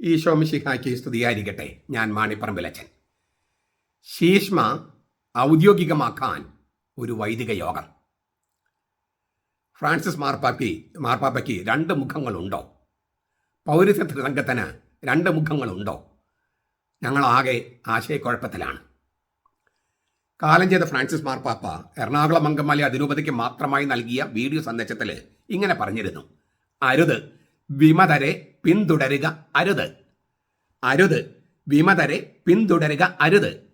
ഈശോ മിശിഹായ്ക്ക് സ്തുതിയായിരിക്കട്ടെ. ഞാൻ മാണിപ്പറമ്പിലച്ചൻ ശീഷ്മ ഔദ്യോഗികമാക്കാൻ ഒരു വൈദിക യോഗം. ഫ്രാൻസിസ് മാർപ്പാപ്പി മാർപ്പാപ്പയ്ക്ക് രണ്ട് മുഖങ്ങളുണ്ടോ? പൗരസ്യ സംഘത്തിന് രണ്ട് മുഖങ്ങളുണ്ടോ? ഞങ്ങളാകെ ആശയക്കുഴപ്പത്തിലാണ്. കാലം ചെയ്ത ഫ്രാൻസിസ് മാർപ്പാപ്പ എറണാകുളം അങ്കമാലി അതിരൂപതയ്ക്ക് മാത്രമായി നൽകിയ വീഡിയോ സന്ദേശത്തിൽ ഇങ്ങനെ പറഞ്ഞിരുന്നു. അരുത് വിമതരെ പിന്തുടരുക അരുത്. അരുത്. വിമതരെ പിന്തുടരുക അരുത്.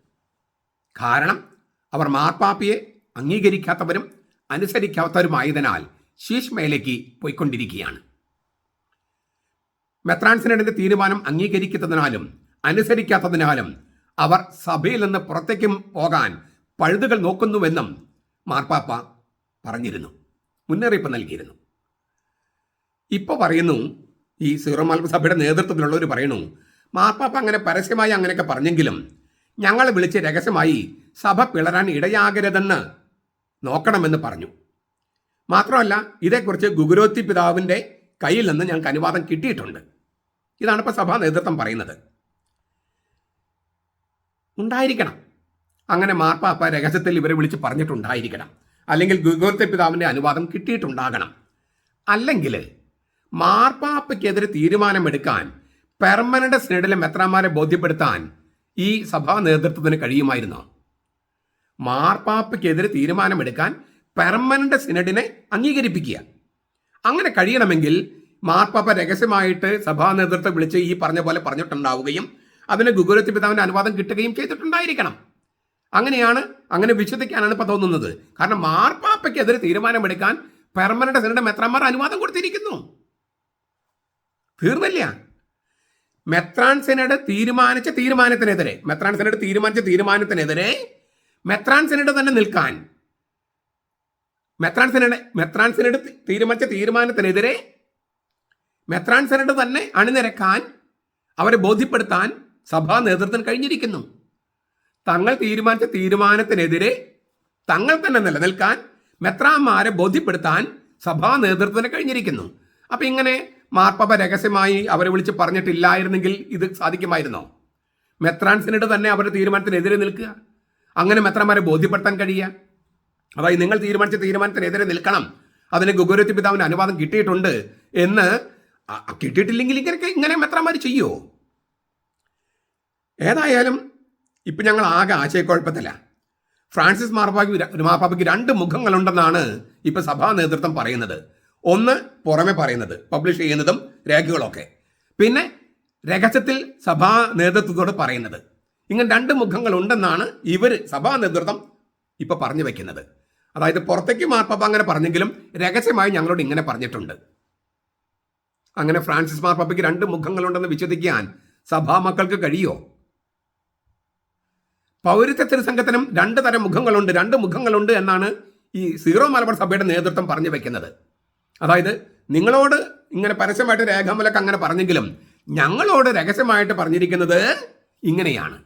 കാരണം അവർ മാർപ്പാപ്പിയെ അംഗീകരിക്കാത്തവരും അനുസരിക്കാത്തവരുമായതിനാൽ ശീഷ്മയിലേക്ക് പോയിക്കൊണ്ടിരിക്കുകയാണ്. മെത്രാൻസിനടിന്റെ തീരുമാനം അംഗീകരിക്കുന്നതിനാലും അനുസരിക്കാത്തതിനാലും അവർ സഭയിൽ നിന്ന് പുറത്തേക്കും പോകാൻ പഴുതുകൾ നോക്കുന്നുവെന്നും മാർപ്പാപ്പ പറഞ്ഞിരുന്നു. മുന്നറിയിപ്പ് നൽകിയിരുന്നു. ഇപ്പോൾ പറയുന്നു ഈ സീറോ മലബാർ സഭയുടെ നേതൃത്വത്തിലുള്ളവർ പറയണു. മാർപ്പാപ്പ അങ്ങനെ പരസ്യമായി അങ്ങനെയൊക്കെ പറഞ്ഞെങ്കിലും ഞങ്ങളെ വിളിച്ച് രഹസ്യമായി സഭ പിളരാൻ ഇടയാകരുതെന്ന് നോക്കണമെന്ന് പറഞ്ഞു. മാത്രമല്ല ഇതേക്കുറിച്ച് ഗുഗുരോത്തി പിതാവിന്റെ കയ്യിൽ നിന്ന് ഞങ്ങൾക്ക് അനുവാദം കിട്ടിയിട്ടുണ്ട്. ഇതാണ് ഇപ്പോൾ സഭാ നേതൃത്വം പറയുന്നത്. ഉണ്ടായിരിക്കണം. അങ്ങനെ മാർപ്പാപ്പ രഹസ്യത്തിൽ ഇവരെ വിളിച്ച് പറഞ്ഞിട്ടുണ്ടായിരിക്കണം. അല്ലെങ്കിൽ ഗുഗോർത്തെ പിതാവിന്റെ അനുവാദം കിട്ടിയിട്ടുണ്ടാകണം. അല്ലെങ്കിൽ മാർപ്പാപ്പയ്ക്കെതിരെ തീരുമാനമെടുക്കാൻ പെർമനന്റ് സിനഡിലെ മെത്രാന്മാരെ ബോധ്യപ്പെടുത്താൻ ഈ സഭാ നേതൃത്വത്തിന് കഴിയുമായിരുന്നോ? മാർപ്പാപ്പയ്ക്കെതിരെ തീരുമാനമെടുക്കാൻ പെർമനന്റ് സിനഡിനെ അംഗീകരിപ്പിക്കുക. അങ്ങനെ കഴിയണമെങ്കിൽ മാർപ്പാപ്പ രഹസ്യമായിട്ട് സഭാ നേതൃത്വം വിളിച്ച് ഈ പറഞ്ഞ പോലെ പറഞ്ഞിട്ടുണ്ടാവുകയും അതിന് ഗുഗുരത്തി പിതാവിന്റെ അനുവാദം കിട്ടുകയും ചെയ്തിട്ടുണ്ടായിരിക്കണം. അങ്ങനെയാണ് അങ്ങനെ വിശ്വസിക്കാനാണ് ഇപ്പൊ തോന്നുന്നത്. കാരണം മാർപ്പാപ്പയ്ക്കെതിരെ തീരുമാനമെടുക്കാൻ പെർമനന്റ് സിനഡ് മെത്രാന്മാർ അനുവാദം കൊടുത്തിരിക്കുന്നു. തീർന്നില്ല. മെത്രാൻ സെനഡ് തീരുമാനിച്ച തീരുമാനത്തിനെതിരെ മെത്രാൻ സെനഡ് തീരുമാനിച്ച തീരുമാനത്തിനെതിരെ മെത്രാൻ സെനഡ് തന്നെ നിൽക്കാൻ മെത്രാൻ സെനഡ് മെത്രാൻ സെനഡ് തീരുമാനിച്ച തീരുമാനത്തിനെതിരെ മെത്രാൻ സെനഡ് തന്നെ അണിനിരക്കാൻ അവരെ ബോധ്യപ്പെടുത്താൻ സഭാ നേതൃത്വം കഴിഞ്ഞിരിക്കുന്നു. തങ്ങൾ തീരുമാനിച്ച തീരുമാനത്തിനെതിരെ തങ്ങൾ തന്നെ നിലനിൽക്കാൻ മെത്രാന്മാരെ ബോധ്യപ്പെടുത്താൻ സഭാ നേതൃത്വത്തിന് കഴിഞ്ഞിരിക്കുന്നു. അപ്പൊ ഇങ്ങനെ മാർപ്പാപ്പ രഹസ്യമായി അവരെ വിളിച്ച് പറഞ്ഞിട്ടില്ലായിരുന്നെങ്കിൽ ഇത് സാധിക്കുമായിരുന്നോ? മെത്രാൻസിനോട് തന്നെ അവരുടെ തീരുമാനത്തിനെതിരെ നിൽക്കുക. അങ്ങനെ മെത്രാന്മാരെ ബോധ്യപ്പെടുത്താൻ കഴിയുക. അതായത് നിങ്ങൾ തീരുമാനിച്ച തീരുമാനത്തിനെതിരെ നിൽക്കണം. അതിന് ഗുഗുരത്തി പിതാവിന് അനുവാദം കിട്ടിയിട്ടുണ്ട് എന്ന് കിട്ടിയിട്ടില്ലെങ്കിൽ ഇങ്ങനെയൊക്കെ ഇങ്ങനെ മെത്രാന്മാർ ചെയ്യുമോ ഏതായാലും ഇപ്പം ഞങ്ങൾ ആകെ ആശയക്കുഴപ്പത്തില്ല ഫ്രാൻസിസ് മാർപ്പാപ്പയ്ക്ക് മാർപ്പാപ്പയ്ക്ക് രണ്ട് മുഖങ്ങളുണ്ടെന്നാണ് ഇപ്പം സഭാ നേതൃത്വം പറയുന്നത്. ഒന്ന് പുറമെ പറയുന്നത് പബ്ലിഷ് ചെയ്യുന്നതും രേഖകളൊക്കെ. പിന്നെ രഹസ്യത്തിൽ സഭാ നേതൃത്വത്തോട് പറയുന്നത്. ഇങ്ങനെ രണ്ട് മുഖങ്ങൾ ഉണ്ടെന്നാണ് ഇവർ സഭാ നേതൃത്വം ഇപ്പോൾ പറഞ്ഞു വെക്കുന്നത്. അതായത് പുറത്തേക്ക് മാർപ്പാപ്പ അങ്ങനെ പറഞ്ഞെങ്കിലും രഹസ്യമായി ഞങ്ങളോട് ഇങ്ങനെ പറഞ്ഞിട്ടുണ്ട്. അങ്ങനെ ഫ്രാൻസിസ് മാർപ്പാപ്പയ്ക്ക് രണ്ട് മുഖങ്ങളുണ്ടെന്ന് വിശ്വസിക്കാൻ സഭാ മക്കൾക്ക് കഴിയോ? പൗരത്വ തിരുസംഘത്തിനും രണ്ട് തരം മുഖങ്ങളുണ്ട് രണ്ട് മുഖങ്ങളുണ്ട് എന്നാണ് ഈ സീറോ മലബാർ സഭയുടെ നേതൃത്വം പറഞ്ഞു വെക്കുന്നത്. അതായത് നിങ്ങളോട് ഇങ്ങനെ പരസ്യമായിട്ട് രേഖാമൂലക്ക് അങ്ങനെ പറഞ്ഞെങ്കിലും ഞങ്ങളോട് രഹസ്യമായിട്ട് പറഞ്ഞിരിക്കുന്നത് ഇങ്ങനെയാണ്.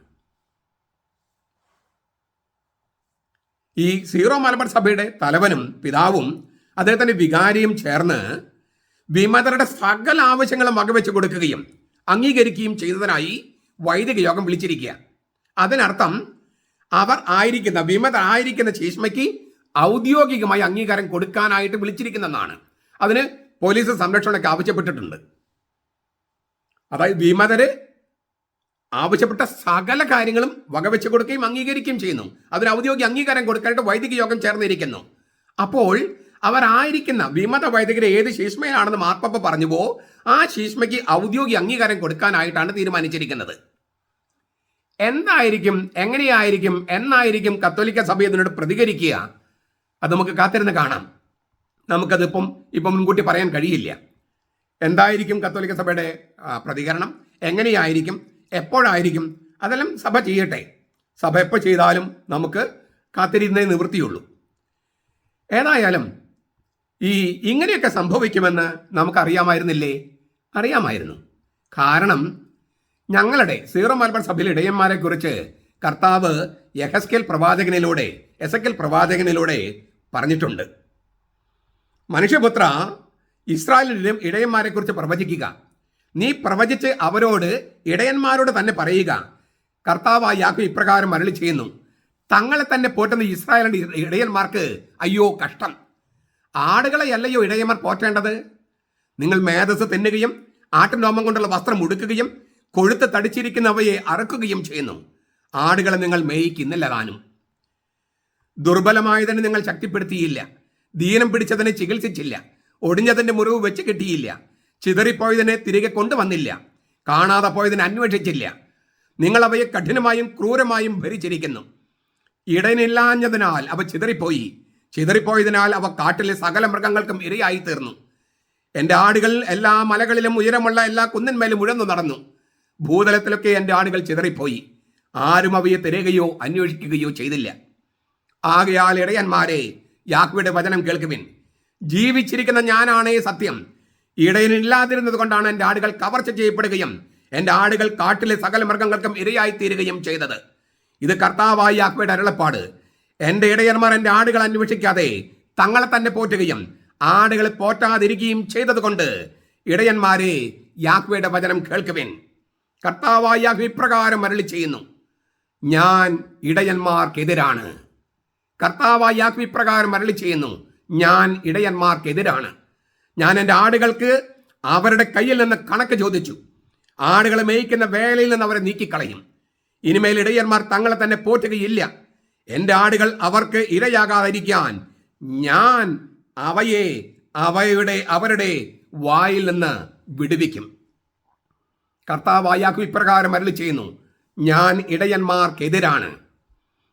ഈ സീറോ മലബാർ സഭയുടെ തലവനും പിതാവും അദ്ദേഹത്തിന്റെ വികാരിയും ചേർന്ന് വിമതരുടെ സകല ആവശ്യങ്ങളും വകവെച്ച് കൊടുക്കുകയും അംഗീകരിക്കുകയും ചെയ്തതിനായി വൈദിക യോഗം വിളിച്ചിരിക്കുക. അതിനർത്ഥം അവർ ആയിരിക്കുന്ന വിമത ആയിരിക്കുന്ന ചീഷ്മയ്ക്ക് ഔദ്യോഗികമായി അംഗീകാരം കൊടുക്കാനായിട്ട് വിളിച്ചിരിക്കുന്നതാണ്. അതിന് പോലീസ് സംരക്ഷണമൊക്കെ ആവശ്യപ്പെട്ടിട്ടുണ്ട്. അതായത് ഭീമതര് ആവശ്യപ്പെട്ട സകല കാര്യങ്ങളും വകവെച്ച് കൊടുക്കുകയും അംഗീകരിക്കുകയും ചെയ്യുന്നു. അതിന് ഔദ്യോഗിക അംഗീകാരം കൊടുക്കാനായിട്ട് വൈദിക യോഗം ചേർന്നിരിക്കുന്നു. അപ്പോൾ അവരായിരിക്കുന്ന വിമത വൈദികരെ ഏത് ശീഷ്മയിലാണെന്ന് മാർപ്പപ്പ പറഞ്ഞുവോ ആ ശീഷ്മയ്ക്ക് ഔദ്യോഗിക അംഗീകാരം കൊടുക്കാനായിട്ടാണ് തീരുമാനിച്ചിരിക്കുന്നത്. എന്തായിരിക്കും എങ്ങനെയായിരിക്കും എന്നായിരിക്കും കത്തോലിക്ക സഭ ഇതിനോട് പ്രതികരിക്കുക അത് നമുക്ക് കാത്തിരുന്ന് കാണാം. നമുക്കതിപ്പം ഇപ്പം മുൻകൂട്ടി പറയാൻ കഴിയില്ല. എന്തായിരിക്കും കത്തോലിക്ക സഭയുടെ പ്രതികരണം? എങ്ങനെയായിരിക്കും? എപ്പോഴായിരിക്കും? അതെല്ലാം സഭ ചെയ്യട്ടെ. സഭ എപ്പോൾ ചെയ്താലും നമുക്ക് കാത്തിരുന്നേ നിവൃത്തിയുള്ളൂ. ഏതായാലും ഈ ഇങ്ങനെയൊക്കെ സംഭവിക്കുമെന്ന് നമുക്കറിയാമായിരുന്നില്ലേ? അറിയാമായിരുന്നു. കാരണം ഞങ്ങളുടെ സീറോ മലബാർ സഭയിലെ ഇടയന്മാരെ കുറിച്ച് കർത്താവ് യഹസ്കേൽ പ്രവാചകനിലൂടെ എസക്കൽ പ്രവാചകനിലൂടെ പറഞ്ഞിട്ടുണ്ട്. മനുഷ്യപുത്ര ഇസ്രായേലിലും ഇടയന്മാരെ കുറിച്ച് പ്രവചിക്കുക. നീ പ്രവചിച്ച് അവരോട് ഇടയന്മാരോട് തന്നെ പറയുക. കർത്താവായ യാക്കു ഇപ്രകാരം അരളി ചെയ്യുന്നു. തങ്ങളെ തന്നെ പോറ്റുന്ന ഇസ്രായേലിന്റെ ഇടയന്മാർക്ക് അയ്യോ കഷ്ടം. ആടുകളെ അല്ലയോ ഇടയന്മാർ പോറ്റേണ്ടത്? നിങ്ങൾ മേധസ് തിന്നുകയും ആട്ടിൻരോമം കൊണ്ടുള്ള വസ്ത്രം ഉടുക്കുകയും കൊഴുത്ത് തടിച്ചിരിക്കുന്നവയെ അറക്കുകയും ചെയ്യുന്നു. ആടുകളെ നിങ്ങൾ മേയിക്കുന്നില്ല താനും. ദുർബലമായതിനെ നിങ്ങൾ ശക്തിപ്പെടുത്തിയില്ല. ദീനം പിടിച്ചതിനെ ചികിത്സിച്ചില്ല. ഒടിഞ്ഞതിന്റെ മുറിവ് വെച്ച് കിട്ടിയില്ല. ചിതറിപ്പോയതിനെ തിരികെ കൊണ്ടുവന്നില്ല. കാണാതെ പോയതിനെ അന്വേഷിച്ചില്ല. നിങ്ങൾ അവയെ കഠിനമായും ക്രൂരമായും ഭരിച്ചിരിക്കുന്നു. ഇടനില്ലാഞ്ഞതിനാൽ അവ ചിതറിപ്പോയി. ചിതറിപ്പോയതിനാൽ അവ കാട്ടിലെ സകല മൃഗങ്ങൾക്കും ഇരയായി തീർന്നു എന്റെ ആടുകൾ എല്ലാ മലകളിലും ഉയരമുള്ള എല്ലാ കുന്നിന്മേലും ഉഴന്നു നടന്നു. ഭൂതലത്തിലൊക്കെ എന്റെ ആടുകൾ ചിതറിപ്പോയി. ആരും അവയെ തിരയുകയോ അന്വേഷിക്കുകയോ ചെയ്തില്ല. ആകയാൽ ഇടയന്മാരെ യാക്വയുടെ വചനം കേൾക്കുവിൻ. ജീവിച്ചിരിക്കുന്ന ഞാനാണേ സത്യം. ഇടയിലില്ലാതിരുന്നത് കൊണ്ടാണ് എന്റെ ആടുകൾ കവർച്ച ചെയ്യപ്പെടുകയും എന്റെ ആടുകൾ കാട്ടിലെ സകല മൃഗങ്ങൾക്കും ഇരയായിത്തീരുകയും ചെയ്തത്. ഇത് കർത്താവായി യാക്വയുടെ അരുളപ്പാട്. എന്റെ ഇടയന്മാർ എന്റെ ആടുകൾ അന്വേഷിക്കാതെ തങ്ങളെ തന്നെ പോറ്റുകയും ആടുകളെ പോറ്റാതിരിക്കുകയും ചെയ്തതുകൊണ്ട് ഇടയന്മാരെ യാക്വയുടെ വചനം കേൾക്കുവിൻ. കർത്താവായ ഇപ്രകാരം അരളി ചെയ്യുന്നു ഞാൻ ഇടയന്മാർക്കെതിരാണ്. കർത്താവായ യാഹ്വ ഇപ്രകാരം അരളി ചെയ്യുന്നു ഞാൻ ഇടയന്മാർക്കെതിരാണ്. ഞാൻ എന്റെ ആടുകൾക്ക് അവരുടെ കയ്യിൽ നിന്ന് കണക്ക് ചോദിച്ചു. ആടുകളെ മേയ്ക്കുന്ന വേലയിൽ നിന്ന് അവരെ നീക്കിക്കളയും. ഇനിമേൽ ഇടയന്മാർ തങ്ങളെ തന്നെ പോറ്റുകയില്ല. എന്റെ ആടുകൾ അവർക്ക് ഇരയാകാതിരിക്കാൻ ഞാൻ അവയെ അവയുടെ അവരുടെ വായിൽ നിന്ന് വിടുവിക്കും. കർത്താവായാക്കു ഇപ്രകാരം അരളി ചെയ്യുന്നു ഞാൻ ഇടയന്മാർക്കെതിരാണ്.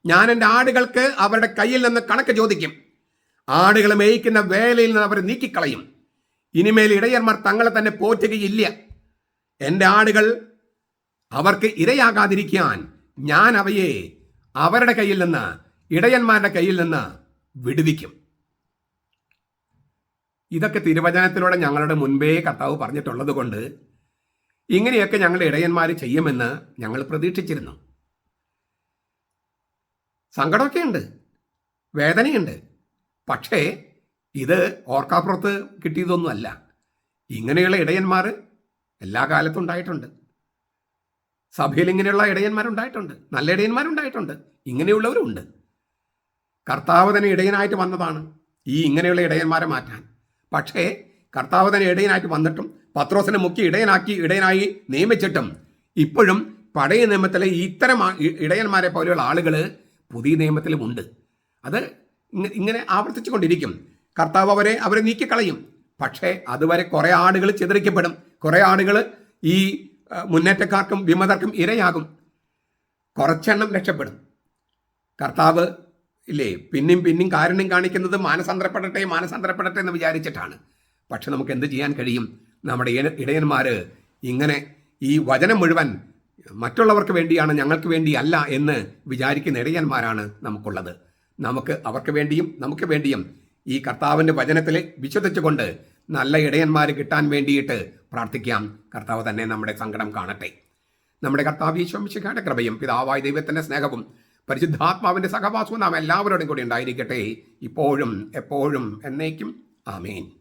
ഞാൻ എന്റെ ആടുകൾക്ക് അവരുടെ കയ്യിൽ നിന്ന് കണക്ക് ചോദിക്കും. ആടുകൾ മേയിക്കുന്ന വേലയിൽ നിന്ന് അവർ നീക്കിക്കളയും. ഇനിമേൽ ഇടയന്മാർ തങ്ങളെ തന്നെ പോറ്റുകയില്ല. എന്റെ ആടുകൾ അവർക്ക് ഇരയാകാതിരിക്കാൻ ഞാൻ അവയെ അവരുടെ കയ്യിൽ നിന്ന് ഇടയന്മാരുടെ കയ്യിൽ നിന്ന് വിടുവിക്കും. ഇതൊക്കെ തിരുവചനത്തിലൂടെ ഞങ്ങളുടെ മുൻപേ കർത്താവ് പറഞ്ഞിട്ടുള്ളത് കൊണ്ട് ഇങ്ങനെയൊക്കെ ഞങ്ങളുടെ ഇടയന്മാർ ചെയ്യുമെന്ന് ഞങ്ങൾ പ്രതീക്ഷിച്ചിരുന്നു. സങ്കടമൊക്കെ ഉണ്ട് വേദനയുണ്ട്. പക്ഷേ ഇത് ഓർക്കാപ്പുറത്ത് കിട്ടിയതൊന്നുമല്ല. ഇങ്ങനെയുള്ള ഇടയന്മാർ എല്ലാ കാലത്തും ഉണ്ടായിട്ടുണ്ട്. സഭയിൽ ഇങ്ങനെയുള്ള ഇടയന്മാരുണ്ടായിട്ടുണ്ട്. നല്ല ഇടയന്മാരുണ്ടായിട്ടുണ്ട്. ഇങ്ങനെയുള്ളവരുണ്ട് കർത്താവ് തന്നെ ഇടയനായിട്ട് വന്നതാണ് ഈ ഇങ്ങനെയുള്ള ഇടയന്മാരെ മാറ്റാൻ. പക്ഷേ കർത്താവ് തന്നെ ഇടയനായിട്ട് വന്നിട്ടും പത്രോസിനെ മുക്കി ഇടയനാക്കി ഇടയനായി നിയമിച്ചിട്ടും ഇപ്പോഴും പഴയ നിയമത്തിലെ ഇത്തരം ഇടയന്മാരെ പോലെയുള്ള ആളുകൾ പുതിയ നിയമത്തിലും ഉണ്ട്. അത് ഇങ്ങനെ ആവർത്തിച്ചു കൊണ്ടിരിക്കും കർത്താവ് അവരെ അവരെ നീക്കിക്കളയും. പക്ഷേ അതുവരെ കുറേ ആടുകൾ ചിതറിക്കപ്പെടും. കുറേ ആടുകൾ ഈ മുന്നേറ്റക്കാർക്കും വിമതർക്കും ഇരയാകും. കുറച്ചെണ്ണം രക്ഷപ്പെടും. കർത്താവ് ഇല്ലേ പിന്നെയും പിന്നെയും കാരുണ്യം കാണിക്കുന്നത് മാനസാന്തരപ്പെടട്ടെ മാനസാന്തരപ്പെടട്ടെ എന്ന് വിചാരിച്ചിട്ടാണ്. പക്ഷെ നമുക്ക് എന്ത് ചെയ്യാൻ കഴിയും? നമ്മുടെ ഇടയന്മാർ ഇങ്ങനെ ഈ വചനം മുഴുവൻ മറ്റുള്ളവർക്ക് വേണ്ടിയാണ് ഞങ്ങൾക്ക് വേണ്ടി അല്ല എന്ന് വിചാരിക്കുന്ന ഇടയന്മാരാണ് നമുക്കുള്ളത്. നമുക്ക് അവർക്ക് വേണ്ടിയും നമുക്ക് വേണ്ടിയും ഈ കർത്താവിന്റെ വചനത്തിൽ വിശ്വസിച്ചുകൊണ്ട് നല്ല ഇടയന്മാർ കിട്ടാൻ വേണ്ടിയിട്ട് പ്രാർത്ഥിക്കാം. കർത്താവ് തന്നെ നമ്മുടെ സങ്കടം കാണട്ടെ. നമ്മുടെ കർത്താവ് ഈശ്വംശിക്കാരുടെ കൃപയും പിതാവായ ദൈവത്തിന്റെ സ്നേഹവും പരിശുദ്ധാത്മാവിന്റെ സഹവാസവും നാം എല്ലാവരോടും കൂടി ഉണ്ടായിരിക്കട്ടെ. ഇപ്പോഴും എപ്പോഴും എന്നേക്കും. ആമേൻ.